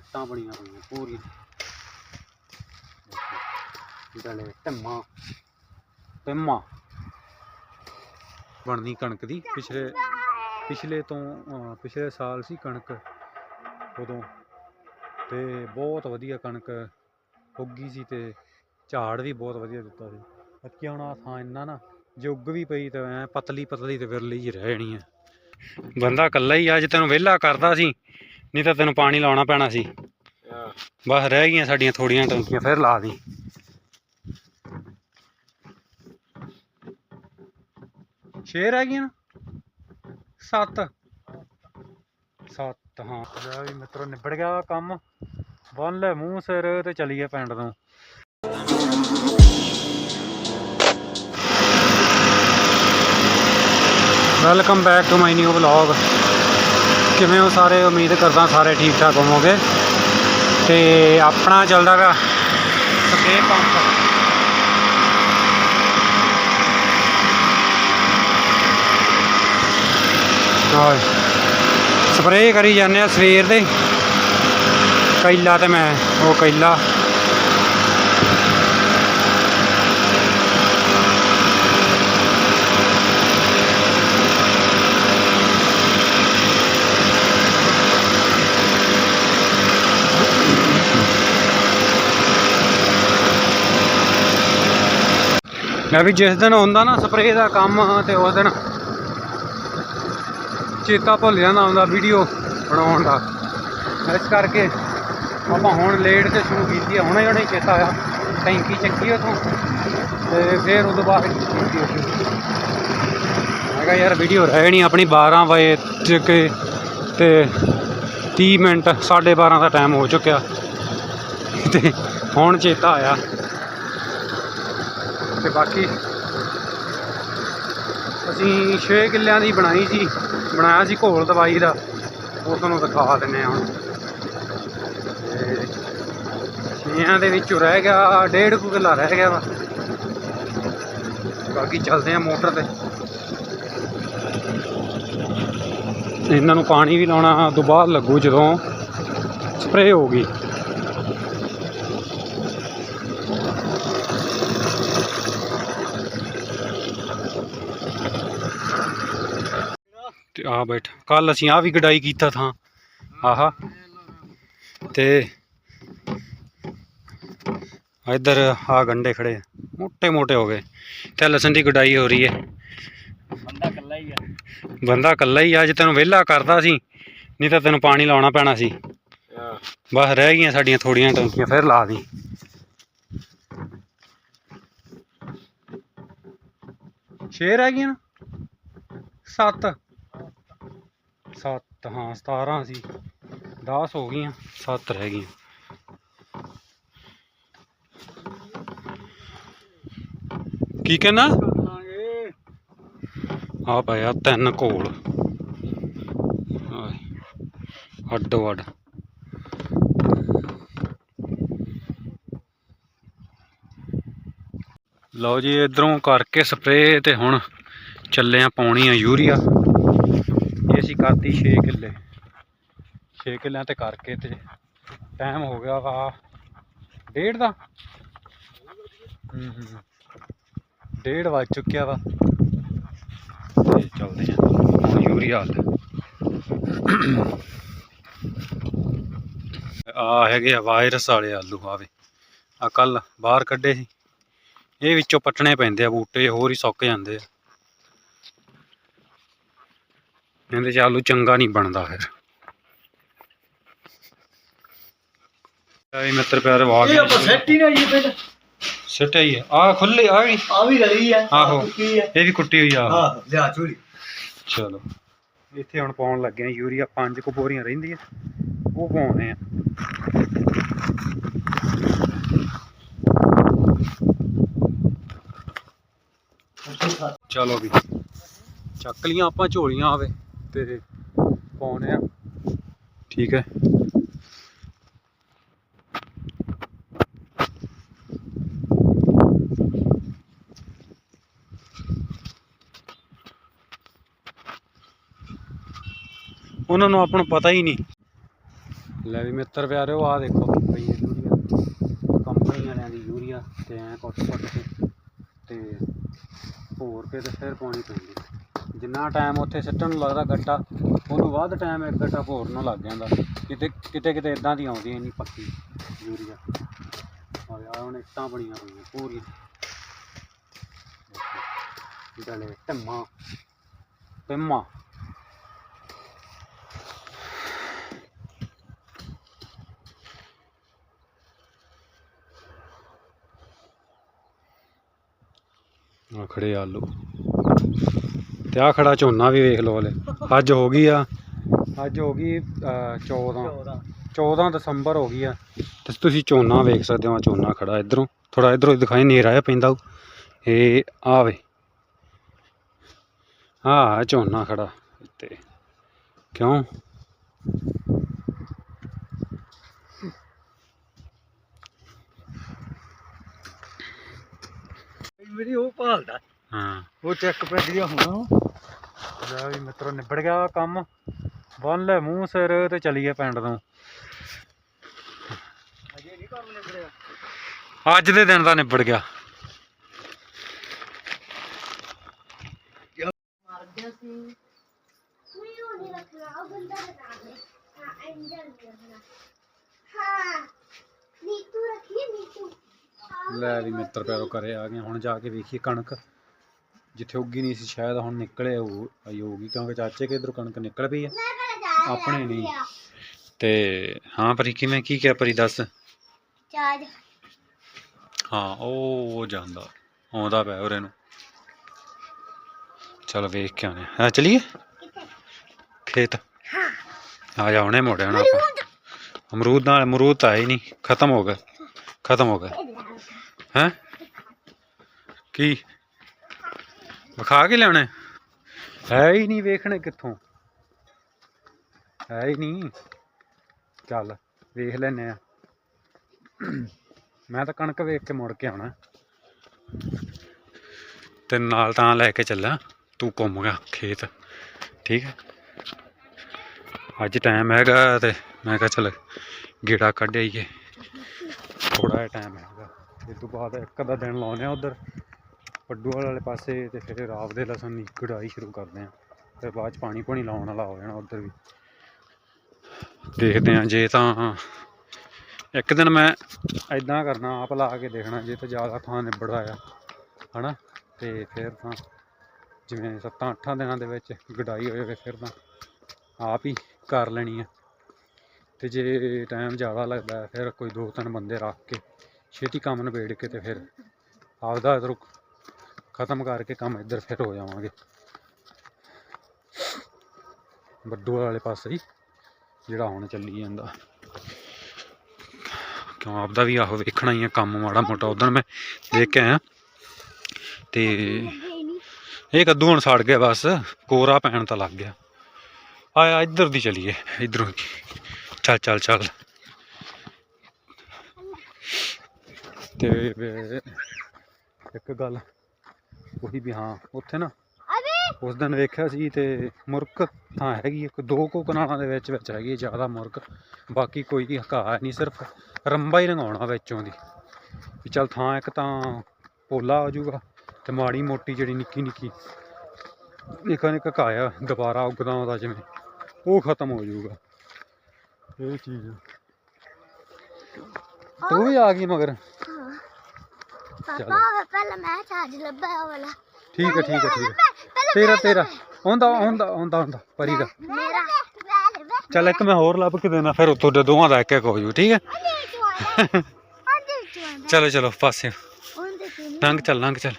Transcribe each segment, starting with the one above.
ਸਾਹਮਣੇ ਬਣੀਆਂ ਹੋਈਆਂ ਪੂਰੀਆਂ। ਡਲੇ ਟੰਮਾ ਟੰਮਾ ਬਣਦੀ ਕਣਕ ਦੀ। ਪਿਛਲੇ ਪਿਛਲੇ ਤੋਂ ਪਿਛਲੇ ਸਾਲ ਸੀ ਕਣਕ ਉਦੋਂ। ਤੇ ਬਹੁਤ ਵਧੀਆ ਕਣਕ ਉੱਗੀ ਸੀ ਤੇ ਝਾੜ ਵੀ ਬਹੁਤ ਵਧੀਆ ਦਿੱਤਾ ਸੀ। ਅੱਕੀ ਹੁਣ ਆਹ ਥਾਂ ਇੰਨਾ ਨਾ, ਜੇ ਉੱਗ ਵੀ ਪਈ ਤਾਂ ਐ ਪਤਲੀ ਪਤਲੀ ਤੇ ਵਿਰਲੀ ਜਿਹੀ ਰਹਿ ਜਾਣੀ ਆ ਬੰਦਾ ਇਕੱਲਾ ਹੀ ਅੱਜ ਤੈਨੂੰ ਵਿਹਲਾ ਕਰਦਾ ਸੀ ਨਹੀਂ ਤਾਂ ਤੈਨੂੰ ਪਾਣੀ ਲਾਉਣਾ ਪੈਣਾ ਸੀ। ਬਸ ਰਹਿ ਗਈਆਂ ਸਾਡੀਆਂ ਥੋੜੀਆਂ ਟੈਂਕੀਆਂ ਫਿਰ ਲਾ ਦੀ। ਛੇ ਰਹਿ ਗਈਆਂ ਸੱਤ। ਸੱਤ ਹਾਂ। ਲੈ ਵੀ ਮਿੱਤਰੋ ਨਿਬੜ ਗਿਆ ਕੰਮ। ਬੰਨ ਲੈ ਮੂੰਹ ਸਿਰ ਤੇ ਚਲੀਏ ਪਿੰਡ ਤੋਂ। Welcome back to my new vlog ਕਿਵੇਂ ਹੋ ਸਾਰੇ ਉਮੀਦ ਕਰਦਾ ਸਾਰੇ ਠੀਕ ਠਾਕ ਹੋਵੋਗੇ। ਤੇ ਆਪਣਾ ਚੱਲਦਾ ਗਾ ਸਪਰੇ ਪੰਪ ਹਾਂ ਸਪਰੇ ਕਰੀ ਜਾਂਦੇ ਆ ਸਵੇਰ ਦੇ। ਕੈਲਾ ਤੇ ਮੈਂ ਉਹ ਕੈਲਾ। ਮੈਂ ਵੀ ਜਿਸ ਦਿਨ ਹੁੰਦਾ ਨਾ ਸਪਰੇਅ ਦਾ ਕੰਮ ਤੇ ਉਸ ਦਿਨ ਚੇਤਾ ਭੁੱਲ ਜਾਂਦਾ ਹੁੰਦਾ ਵੀਡੀਓ ਬਣਾਉਣ ਦਾ। ਇਸ ਕਰਕੇ ਆਪਾਂ ਹੁਣ ਲੇਟ ਤੇ ਸ਼ੁਰੂ ਕੀਤੀ ਹੈ ਹੁਣੇ ਹੁਣੇ ਚੇਤਾ ਆਇਆ ਟੈਂਕੀ ਚੱਕੀ ਉਥੋਂ ਤੇ ਫਿਰ ਉਦੋਂ ਬਾਅਦ ਕੀਤੀ ਮੈਂ ਕਿਹਾ ਯਾਰ ਵੀਡੀਓ ਰਹਿ ਨਹੀਂ, ਆਪਣੀ 12 ਵਜੇ ਚ ਕੇ ਤੇ 30 ਮਿੰਟ 12:30 ਦਾ ਟਾਈਮ ਹੋ ਚੁੱਕਿਆ। ਤੇ ਹੁਣ ਚੇਤਾ ਆਇਆ। ਤੇ ਬਾਕੀ ਅਸੀਂ 6 ਕਿੱਲਿਆਂ ਦੀ ਬਣਾਈ ਸੀ, ਬਣਾਇਆ ਸੀ ਘੋਲ ਦਵਾਈ ਦਾ, ਉਹ ਤੁਹਾਨੂੰ ਦਿਖਾ ਦਿੰਨੇ ਆ ਹੁਣ। ਤੇ ਛੇਆਂ ਦੇ ਵਿੱਚੋਂ ਰਹਿ ਗਿਆ, ਡੇਢ ਕੁ ਕਿੱਲਾ ਰਹਿ ਗਿਆ ਵਾ। ਬਾਕੀ ਚੱਲਦੇ ਆ ਮੋਟਰ ਤੇ। ਇਹਨਾਂ ਨੂੰ ਪਾਣੀ ਵੀ ਲਾਉਣਾ ਤੋਂ ਬਾਅਦ ਲੱਗੂ ਜਦੋਂ ਸਪਰੇਅ ਹੋ ਗਈ ਤੇ ਆ ਬੈਠ। ਕੱਲ ਅਸੀਂ ਆਹ ਵੀ ਗਡਾਈ ਕੀਤਾ ਥਾਂ। ਆਹਾ। ਤੇ ਇਧਰ ਆ ਗੰਡੇ ਖੜੇ ਮੋٹے ਮੋٹے ਹੋ ਗਏ। ਤੇ ਲਸਣ ਦੀ ਗਡਾਈ ਹੋ ਰਹੀ ਹੈ। ਬੰਦਾ ਇਕੱਲਾ ਹੀ ਆ। ਬੰਦਾ ਇਕੱਲਾ ਹੀ ਆ। ਜੇ ਵਿਹਲਾ ਕਰਦਾ ਸੀ। ਨਹੀਂ ਤਾਂ ਤੈਨੂੰ ਪਾਣੀ ਲਾਉਣਾ ਪੈਣਾ ਸੀ। ਬਸ ਰਹਿ ਗਈਆਂ ਸਾਡੀਆਂ ਥੋੜੀਆਂ ਟੈਂਕੀਆਂ ਫਿਰ ਲਾ ਦੀ। ਛੇ ਰਹਿ ਗਈਆਂ ਸੱਤ। ਸੱਤ, ਹਾਂ 17 ਸੀ। 10 ਹੋ ਗਈਆਂ। 7 ਰਹਿ ਗਈਆਂ। ਕੀ ਕਹਿਣਾ? ਆ ਪਿਆ ਤਿੰਨ ਘੋਲ ਅੱਡੋ ਅੱਡ ਲਓ ਜੀ, ਇਧਰੋਂ ਕਰਕੇ ਸਪਰੇ ਤੇ ਹੁਣ ਚੱਲੇ ਆ ਪਾਉਣੀ ਆ ਯੂਰੀਆ। ਇਹ ਅਸੀਂ ਕਰਤੀ 6 ਕਿੱਲੇ। 6 ਕਿੱਲਿਆਂ ਤੇ ਕਰਕੇ ਤੇ ਟਾਈਮ ਹੋ ਗਿਆ ਵਾ ਡੇਢ ਦਾ। ਡੇਢ ਵੱਜ ਚੁੱਕਿਆ ਵਾ। ਤੇ ਚੱਲਦੇ ਆ। ਯੂਰੀਆ ਵੱਲ ਆ ਹੈਗੇ ਆ ਵਾਇਰਸ ਵਾਲੇ ਆਲੂ ਆਵੇ ਆ ਕੱਲ ਬਾਹਰ ਕੱਢੇ ਸੀ। ਇਹ ਵਿੱਚੋਂ ਪੱਟਣੇ ਪੈਂਦੇ ਆ ਬੂਟੇ, ਹੋਰ ਹੀ ਸੁੱਕ ਜਾਂਦੇ ਆ। ਇਹਦੇ ਚ ਆਲੂ ਚੰਗਾ ਨਹੀਂ ਬਣਦਾ ਫਿਰ। ਆਈ ਮਿੱਤਰ ਪਿਆਰੇ ਵਾਗ ਇਹ ਆਪਾਂ ਸੈੱਟ ਹੀ ਨਾ ਜੀ ਸਿੱਟ ਹੀ ਆ। ਆਹ ਖੁੱਲੇ ਆ ਵੀ। ਆ ਵੀ ਰਲੀ ਆ ਆਹੋ। ਆ। ਇਹ ਵੀ ਕੁੱਟੀ ਹੋਈ ਆ। ਹਾਂ ਲਿਆ ਚੋਰੀ। ਚਲੋ। ਇੱਥੇ ਹੁਣ ਪਾਉਣ ਲੱਗੇ ਆ ਯੂਰੀਆ ਪੰਜ ਕੁ ਬੋਰੀਆਂ ਰਹਿੰਦੀਆਂ। ਉਹ ਪਾਉਣੇ ਆ। ਚਲੋ ਵੀ। ਚੱਕ ਲੀਆਂ ਆਪਾਂ ਝੋਲੀਆਂ ਆਵੇ ਤੇ ਪਾਉਣੇ ਆ। ਠੀਕ ਹੈ। ਉਹਨਾਂ ਨੂੰ ਆਪਾਂ ਨੂੰ ਪਤਾ ਹੀ ਨਹੀਂ। ਲੈ ਵੀ ਮਿੱਤਰ ਪਿਆਰਿਓ ਆ ਦੇਖੋ ਪਈ ਹੈ ਯੂਰੀਆ। ਕੰਪਨੀ ਵਾਲਿਆਂ ਦੀ ਯੂਰੀਆ ਤੇ ਐ ਕੁੱਟ ਕੁੱਟ ਕੇ ਤੇ ਭੋਰ ਕੇ ਤੇ ਫਿਰ ਪਾਉਣੀ ਪੈਂਦੀ। ਜਿੰਨਾ ਟਾਈਮ ਉੱਥੇ ਸਿੱਟਣ ਨੂੰ ਲੱਗਦਾ ਗੱਟਾ, ਉਹਨੂੰ ਵੱਧ ਟਾਈਮ ਇੱਕ ਗੱਟਾ ਭੋਰ ਨੂੰ ਲੱਗ ਜਾਂਦਾ। ਕਿਤੇ ਕਿਤੇ ਕਿਤੇ ਇਦਾਂ ਦੀ ਆਉਂਦੀ ਇੰਨੀ ਪੱਕੀ ਯੂਰੀਆ। ਆ ਯਾਰ, ਹੁਣ ਇੱਟਾਂ ਬਣੀਆਂ ਹੋਈਆਂ ਪੂਰੀਆਂ। ਡਲੇ ਟੰਮਾ ਪਿੰਮਾ। ਆ ਖੜੇ ਆਲੂ। ਤੇ ਆ ਖੜਾ ਝੋਨਾ ਵੀ ਵੇਖ ਲਓ ਹਲੇ। ਅੱਜ ਹੋ ਗਈ ਆ ਅੱਜ ਹੋ ਗਈ ਅਹ, 14 14 ਦਸੰਬਰ ਹੋ ਗਈ ਆ। ਤੇ ਤੁਸੀਂ ਝੋਨਾ ਵੇਖ ਸਕਦੇ ਹੋ ਆਹ ਝੋਨਾ ਖੜਾ ਇਧਰੋਂ। ਥੋੜਾ ਇਧਰੋਂ ਦਿਖਾਈ ਨੇਰਾ ਜਿਹਾ ਪੈਂਦਾ। ਇਹ ਆਵੇ ਆ ਝੋਨਾ ਖੜਾ ਤੇ ਕਿਉਂ? ਮੇਰੀ ਉਹ ਭਾਲਦਾ। ਹਾਂ। ਉਹ ਚੈੱਕ ਪੈਂਦੀ ਆ ਹੁਣ। ਲੈ ਵੀ ਮਿੱਤਰੋ ਨਿਬੜ ਗਿਆ ਕੰਮ। ਬੰਨ ਲੈ ਮੂੰਹ ਸਿਰ ਤੇ ਚਲੀਏ ਪਿੰਡ ਤੋਂ ਅਜੇ ਨਹੀਂ ਕੰਮ ਨਿਬੜਿਆ। ਅੱਜ ਦੇ ਦਿਨ ਦਾ ਨਿਬੜ ਗਿਆ। ਮਰ ਗਿਆ ਸੀ। ਨਹੀਂ ਉਹ ਨਹੀਂ ਰੱਖਣਾ ਉਹ ਬੰਦਾ ਬਣਾ ਦੇ। ਹਾਂ ਇੰਜਨ ਰੱਖਣਾ ਹਾਂ ਨੀਤੂ ਰੱਖੀ ਨੀਤੂ। ਲੈ ਵੀ ਮਿੱਤਰ ਪਿਆਰੋ ਘਰੇ ਆ ਗਏ। ਹੁਣ ਜਾ ਕੇ ਵੇਖੀਏ ਕਣਕ। ਜਿੱਥੇ ਉੱਗੀ ਨਹੀਂ ਸੀ ਸ਼ਾਇਦ ਹੁਣ ਨਿਕਲੇ ਉਹ ਆਈ ਕਿਉਂਕਿ ਚਾਚੇ ਕੇ ਇਧਰੋਂ ਕਣਕ ਨਿਕਲ ਪਈ ਆ। ਆਪਣੇ ਨਹੀਂ। ਤੇ ਹਾਂ ਪਰੀ ਕਿਵੇਂ ਕੀ ਕਿਹਾ ਪਰੀ ਦੱਸ? ਚਾਰ ਹਾਂ ਉਹ ਜਾਂਦਾ ਆਉਂਦਾ ਪਿਆ ਉਰੇ ਨੂੰ। ਚਲ ਵੇਖ ਕੇ ਆਨੇ ਆ ਚਲੀਏ? ਖੇਤ। ਆ ਜਾ ਹੁਣੇ ਮੋੜਿਆ ਨਾ ਅਮਰੂਦ। ਨਾਲ ਅਮਰੂਦ ਤਾਂ ਆਏ ਨਹੀਂ ਖਤਮ ਹੋ ਗਏ। ਖਤਮ ਹੋ ਗਏ। ਹੈ? ਕੀ? ਵਿਖਾ ਕੇ ਲਿਆਉਣੇ ਹੈ? ਹੀ ਨਹੀਂ ਵੇਖਣੇ ਕਿੱਥੋਂ। ਹੈ ਹੀ ਨਹੀਂ। ਚੱਲ ਵੇਖ ਲੈਨੇ ਆ ਮੈਂ ਤਾਂ ਕਣਕ ਵੇਖ ਕੇ ਮੁੜ ਕੇ ਆਉਣਾ। ਤੇ ਨਾਲ ਤਾਂ ਲੈ ਕੇ ਚੱਲਾਂ। ਤੂੰ ਘੁੰਮ ਗਿਆ ਖੇਤ। ਠੀਕ ਹੈ? ਅੱਜ ਟਾਈਮ ਹੈਗਾ ਤੇ ਮੈਂ ਕਿਹਾ ਚੱਲ ਗੇੜਾ ਕੱਢ ਆਈਏ। ਥੋੜਾ ਜਿਹਾ ਟਾਈਮ ਹੈਗਾ। ਇਸ ਤੋਂ ਬਾਅਦ ਇੱਕ ਅੱਧਾ ਦਿਨ ਲਾਉਨੇ ਆ ਉਧਰ। ਪੱਡੂਵਾਲ ਵਾਲੇ ਪਾਸੇ ਤੇ ਫਿਰ ਰਾਤ ਦੇ ਲਸਣ ਦੀ ਕਢਾਈ ਸ਼ੁਰੂ ਕਰਦੇ ਆ ਫਿਰ ਬਾਅਦ ਚ ਪਾਣੀ ਪਾਣੀ ਲਾਉਣ ਵਾਲਾ ਹੋ ਜਾਣਾ ਉਧਰ ਵੀ। ਦੇਖਦੇ ਆ ਜੇ ਤਾਂ ਇੱਕ ਦਿਨ ਮੈਂ ਐਦਾਂ ਕਰਨਾ, ਆਪ ਲਾ ਕੇ ਦੇਖਣਾ, ਜੇ ਤਾਂ ਜ਼ਿਆਦਾ ਥਾਂ ਨਿਬੜਦਾ ਆ, ਹਨਾ? ਤੇ ਫਿਰ ਤਾਂ ਜਿਵੇਂ ਸੱਤਾਂ, ਅੱਠਾਂ ਦਿਨਾਂ ਦੇ ਵਿੱਚ ਗਡਾਈ ਹੋ ਜਾਵੇ ਫਿਰ ਤਾਂ ਆਪ ਹੀ ਕਰ ਲੈਣੀ ਆ। ਤੇ ਜੇ ਟਾਈਮ ਜ਼ਿਆਦਾ ਲੱਗਦਾ, ਫਿਰ ਕੋਈ ਦੋ ਤਿੰਨ ਬੰਦੇ ਰੱਖ ਕੇ ਛੇਤੀ ਕੰਮ ਨਿਬੇੜ ਕੇ ਤੇ ਫਿਰ ਆਪਦਾ ਇੱਧਰੋਂ ਖਤਮ ਕਰਕੇ ਕੰਮ ਇੱਧਰ ਫਿਰ ਹੋ ਜਾਵਾਂਗੇ। ਬੱਡੂ ਵਾਲੇ ਪਾਸੇ ਹੀ, ਜਿਹੜਾ ਹੁਣ ਚੱਲੀ ਜਾਂਦਾ। ਕਿਉਂ ਆਪਦਾ ਵੀ ਆਹੋ ਵੇਖਣਾ ਹੀ ਆ ਕੰਮ ਮਾੜਾ ਮੋਟਾ ਉਦੋਂ ਮੈਂ ਦੇਖ ਕੇ ਆਇਆ। ਤੇ ਇਹ ਕੱਦੂ ਹੁਣ ਸੜ ਗਿਆ ਬਸ, ਕੋਰਾ ਪੈਣ ਤਾਂ ਲੱਗ ਗਿਆ। ਆਇਆ ਇੱਧਰ ਦੀ ਚਲੀਏ, ਇੱਧਰੋਂ ਦੀ। ਚੱਲ ਚੱਲ ਚੱਲ। ਤੇ ਇੱਕ ਗੱਲ ਉਹੀ ਵੀ ਹਾਂ ਉੱਥੇ ਨਾ ਉਸ ਦਿਨ ਵੇਖਿਆ ਸੀ ਤੇ ਮੁਰਕ ਥਾਂ ਹੈਗੀ ਇੱਕ ਦੋ ਕੁ ਕਨਾਲਾਂ ਦੇ ਵਿੱਚ ਵਿੱਚ ਹੈਗੀ ਜ਼ਿਆਦਾ ਮੁਰਕ ਬਾਕੀ ਕੋਈ ਵੀ ਹਕਾ ਨਹੀਂ ਸਿਰਫ ਰੰਬਾ ਹੀ ਰੰਗਾਉਣਾ ਵਿੱਚੋਂ ਦੀ। ਵੀ ਚੱਲ ਥਾਂ ਇੱਕ ਤਾਂ ਪੋਲਾ ਹੋ ਜਾਊਗਾ ਤੇ ਮਾੜੀ ਮੋਟੀ ਜਿਹੜੀ ਨਿੱਕੀ ਨਿੱਕੀ ਨਿੱਕਾ ਨਿੱਕਾ ਘਾਇਆ ਦੁਬਾਰਾ ਉੱਗਦਾ ਉਹਦਾ ਜਿਵੇਂ। ਉਹ ਖਤਮ ਹੋ ਜਾਊਗਾ। ਇਹ ਚੀਜ਼ ਤੂੰ ਵੀ ਆ ਗਈ ਮਗਰ? ਪਾਪਾ ਪਹਿਲਾਂ ਮੈਂ ਚਾਰਜ ਲੱਭਿਆ ਉਹ ਵਾਲਾ। ਠੀਕ ਹੈ ਠੀਕ ਹੈ ਠੀਕ ਹੈ। ਪਹਿਲਾਂ ਤੇਰਾ ਤੇਰਾ। ਆਉਂਦਾ ਆਉਂਦਾ ਆਉਂਦਾ ਆਉਂਦਾ ਪਰੀ ਦਾ। ਮੇਰਾ ਮੈਂ ਲੱਭਿਆ ਚੱਲ ਇੱਕ ਮੈਂ ਹੋਰ ਲੱਭ ਕੇ ਦੇਣਾ ਫਿਰ ਉੱਥੋਂ ਦੇ ਦੋਵਾਂ ਦਾ ਇੱਕ ਇੱਕ ਹੋ ਜੂ ਠੀਕ ਹੈ? ਚਲੋ ਚਲੋ ਪਾਸੇ। ਲੰਘ ਚੱਲ ਲੰਘ ਚੱਲ।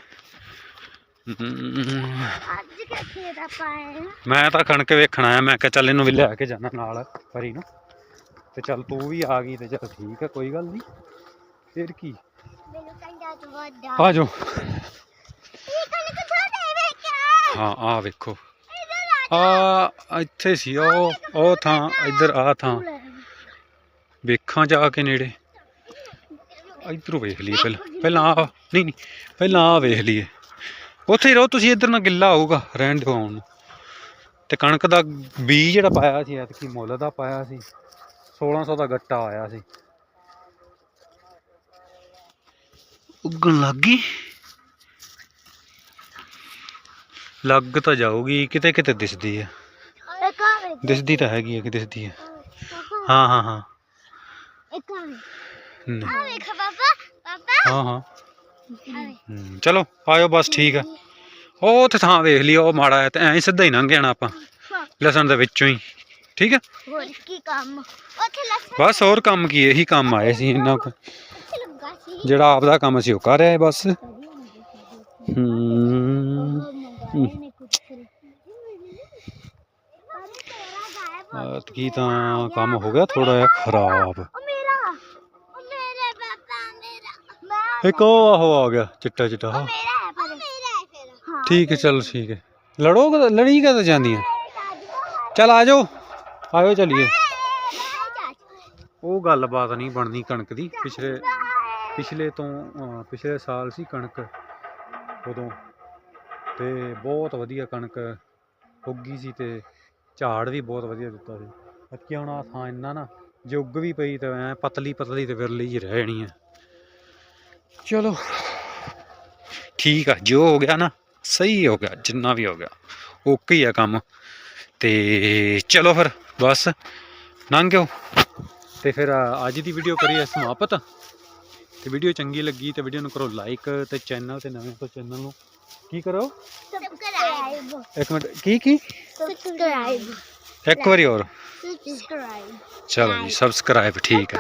ਮੈਂ ਤਾਂ ਕਣਕ ਵੇਖਣ ਆਇਆ ਮੈਂ ਕਿਹਾ ਚੱਲ ਇਹਨੂੰ ਵੀ ਲੈ ਕੇ ਜਾਣਾ ਨਾਲ ਪਰੀ ਨੂੰ। ਤੇ ਚੱਲ ਤੂੰ ਵੀ ਆ ਗਈ ਤੇ ਚੱਲ ਠੀਕ ਹੈ ਕੋਈ ਗੱਲ ਨਹੀਂ। ਫਿਰ ਕੀ? ਆ ਜਾਓ। ਹਾਂ ਆ। ਵੇਖੋ। ਆ ਇੱਥੇ ਸੀ ਉਹ ਉਹ ਥਾਂ ਇੱਧਰ ਆ ਥਾਂ। ਵੇਖਾਂ ਜਾ ਕੇ ਨੇੜੇ। ਇੱਧਰੋਂ ਵੇਖ ਲਈਏ ਪਹਿਲਾਂ। ਪਹਿਲਾਂ ਆ ਨਹੀਂ ਨਹੀਂ ਪਹਿਲਾਂ ਆ ਵੇਖ ਲਈਏ। ਉੱਥੇ ਹੀ ਰਹੋ ਤੁਸੀਂ ਇੱਧਰ ਨਾ ਗਿੱਲਾ ਹੋਊਗਾ ਰਹਿਣ ਦਿਓ ਆਉਣ ਨੂੰ ਤੇ ਕਣਕ ਦਾ ਬੀਜ ਜਿਹੜਾ ਪਾਇਆ ਸੀ ਐਤਕੀ ਮੁੱਲ ਦਾ ਪਾਇਆ ਸੀ 1600 ਦਾ ਗੱਟਾ ਆਇਆ ਸੀ। ਉੱਗਣ ਲੱਗ ਗਈ। ਲੱਗ ਤਾਂ ਜਾਊਗੀ ਕਿਤੇ ਕਿਤੇ ਦਿਸਦੀ ਆ। ਦਿਸਦੀ ਤਾਂ ਹੈਗੀ ਹੈ ਕਿ ਦਿਸਦੀ ਹੈ ਹਾਂ ਹਾਂ। ਹਾਂ ਆ ਨਹੀਂ। ਆ ਵੇਖ ਪਾਪਾ ਪਾਪਾ। ਹਾਂ ਹਾਂ। ਆ ਚਲੋ ਆਇਓ ਬਸ ਠੀਕ ਆ। ਉਹ ਉੱਥੇ ਥਾਂ ਵੇਖ ਲਿਓ ਉਹ ਮਾੜਾ ਹੈ ਤੇ ਐਂ ਸਿੱਧਾ ਹੀ ਲੰਘ ਜਾਣਾ ਆਪਾਂ। ਲਸਣ ਦੇ ਵਿੱਚੋਂ ਹੀ। ਠੀਕ ਹੈ ਹੋਰ ਕੀ ਕੰਮ? ਉੱਥੇ ਲਸਣ ਬਸ ਹੋਰ ਕੰਮ ਕੀ ਇਹੀ ਕੰਮ ਆਏ ਸੀ ਇੰਨਾ ਜਿਹੜਾ ਆਪਦਾ ਕੰਮ ਸੀ ਉਹ ਕਰ ਰਿਹਾ ਹੈ ਬਸ। ਕੀ ਤਾਂ ਕੰਮ ਹੋ ਗਿਆ ਥੋੜਾ ਜਿਹਾ ਖਰਾਬ। ਇੱਕ ਉਹ ਆਹੋ ਆ ਗਿਆ, ਚਿੱਟਾ ਚਿੱਟਾ। ਠੀਕ ਹੈ, ਚਲ ਠੀਕ ਹੈ। ਲੜੋ ਲੜੀ ਕਦ ਜਾਂਦੀਆਂ? ਚਲ ਆ ਜਾਓ ਆਇਓ ਚਲੀਏ। ਉਹ ਗੱਲਬਾਤ ਨਹੀਂ ਬਣਨੀ ਕਣਕ ਦੀ, ਪਿਛਲੇ ਪਿਛਲੇ ਤੋਂ ਪਿਛਲੇ ਸਾਲ ਸੀ ਕਣਕ ਉਦੋਂ ਤੇ ਬਹੁਤ ਵਧੀਆ ਕਣਕ ਉੱਗੀ ਸੀ ਤੇ ਝਾੜ ਵੀ ਬਹੁਤ ਵਧੀਆ ਦਿੱਤਾ ਸੀ। ਅੱਕੀ ਹੁਣ ਆਹ ਥਾਂ ਇੰਨਾ ਨਾ, ਜੇ ਉੱਗ ਵੀ ਪਈ ਤਾਂ ਐ ਪਤਲੀ ਪਤਲੀ ਤੇ ਵਿਰਲੀ ਜਿਹੀ ਰਹਿ ਜਾਣੀ ਹੈ ਚਲੋ, ਠੀਕ ਆ, ਜੋ ਹੋ ਗਿਆ ਨਾ, ਸਹੀ ਹੋ ਗਿਆ, ਜਿੰਨਾ ਵੀ ਹੋ ਗਿਆ, ਓਕੇ ਹੀ ਆ ਕੰਮ। ਤੇ ਚਲੋ ਫਿਰ, ਬਸ ਲੰਘਿਓ ਤੇ ਫਿਰ ਅੱਜ ਦੀ ਵੀਡੀਓ ਕਰੀਏ ਸਮਾਪਤ। ਤੇ ਵੀਡੀਓ ਚੰਗੀ ਲੱਗੀ ਤੇ ਵੀਡੀਓ ਨੂੰ ਕਰੋ ਲਾਈਕ ਤੇ ਚੈਨਲ ਤੇ ਨਵੇਂ ਤੋਂ ਚੈਨਲ ਨੂੰ। ਕੀ ਕਰੋ? ਸਬਸਕ੍ਰਾਈਬ ਇੱਕ ਮਿੰਟ ਕੀ ਕੀ? ਸਬਸਕ੍ਰਾਈਬ ਇੱਕ ਵਾਰੀ ਹੋਰ। ਸਬਸਕ੍ਰਾਈਬ ਚਲੋ ਜੀ ਸਬਸਕ੍ਰਾਈਬ ਠੀਕ ਹੈ